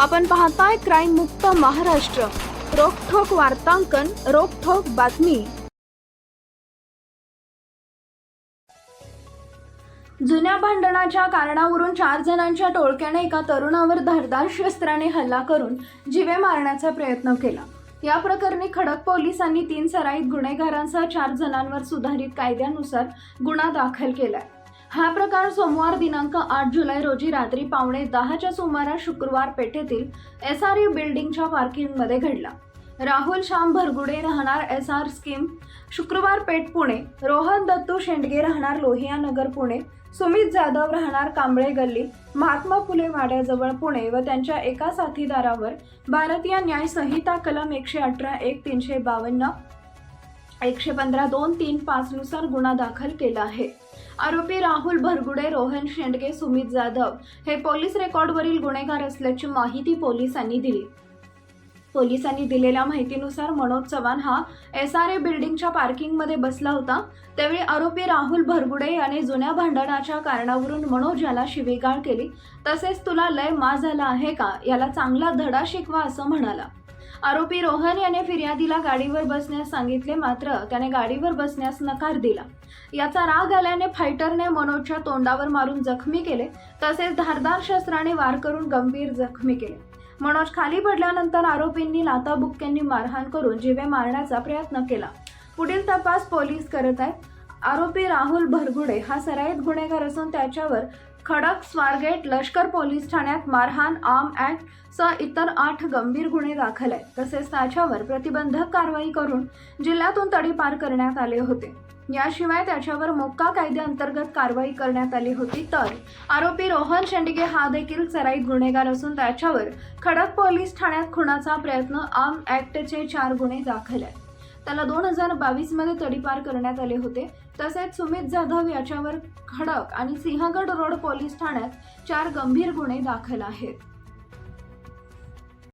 आपण पाहताय क्राईम मुक्त महाराष्ट्र. रोखोक वार्तांकन रोखोक बातमी. जुन्या भांडणाच्या कारणावरून चार जणांच्या टोळक्याने एका तरुणावर धारदार शस्त्राने हल्ला करून जिवे मारण्याचा प्रयत्न केला. या प्रकरणी खडक पोलिसांनी तीन सराईत गुन्हेगारांसह चार जणांवर सुधारित कायद्यानुसार गुन्हा दाखल केलाय. हा प्रकार सोमवार दिनांक आठ जुलै रोजी रात्री पावणे दहाच्या सुमारास शुक्रवार पेठेतील एस आर यू बिल्डिंगच्या पार्किंगमध्ये घडला. राहुल श्याम भरगुडे राहणार एस आर स्कीम शुक्रवार पेठ पुणे रोहन दत्तू शेंडगे राहणार लोहिया नगर पुणे सुमित जाधव राहणार कांबळे गल्ली महात्मा फुले वाड्याजवळ पुणे व त्यांच्या एका साथीदारावर भारतीय न्याय संहिता कलम एकशे अठरा एक तीनशे बावन्न एकशे पंधरा दोन तीन पाचनुसार गुन्हा दाखल केला आहे. आरोपी राहुल भरगुडे रोहन शेंडगे सुमित जाधव हे पोलीस रेकॉर्डवरील गुन्हेगार असल्याची माहिती पोलिसांनी दिली. पोलिसांनी दिलेल्या माहितीनुसार मनोज चव्हाण हा एस आर ए बिल्डिंगच्या पार्किंगमध्ये बसला होता. त्यावेळी आरोपी राहुल भरगुडे याने जुन्या भांडणाच्या कारणावरून मनोज याला शिवीगाळ केली. तसेच तुला लय मा झाला आहे का? याला चांगला धडा शिकवा असं म्हणाला. आरोपी रोहन याने फिर्यादीला गाडीवर बसण्यास सांगितले मात्र त्याने गाडीवर बसण्यास नकार दिला. याचा राग आल्याने फायटरने मनोजच्या तोंडावर मारून जखमी केले तसेच धारदार शस्त्राने वार करून गंभीर जखमी केले. मनोज खाली पडल्यानंतर आरोपींनी लाताबुक्क्यांनी मारहाण करून जिवे मारण्याचा प्रयत्न केला. पुढील तपास पोलीस करत आहेत. आरोपी राहुल भरगुडे हा सराईत गुन्हेगार असून त्याच्यावर खडक स्वारगेट लष्कर पोलीस ठाण्यात मारहाण आर्म ऍक्ट सह इतर आठ गंभीर गुन्हे दाखल आहेत. तसेच त्याच्यावर प्रतिबंधक कारवाई करून जिल्ह्यातून तडीपार करण्यात आले होते. याशिवाय त्याच्यावर मोक्का कायद्याअंतर्गत कारवाई करण्यात आली होती. तर आरोपी रोहन शेंडगे हा देखील सराईत गुन्हेगार असून त्याच्यावर खडक पोलीस ठाण्यात खुनाचा प्रयत्न आर्म ऍक्टचे चार गुन्हे दाखल आहेत. त्याला दोन हजार बावीसमध्ये तडीपार करण्यात आले होते. तसेच सुमित जाधव याच्यावर खडक आणि सिंहगड रोड पोलीस ठाण्यात चार गंभीर गुन्हे दाखल आहेत.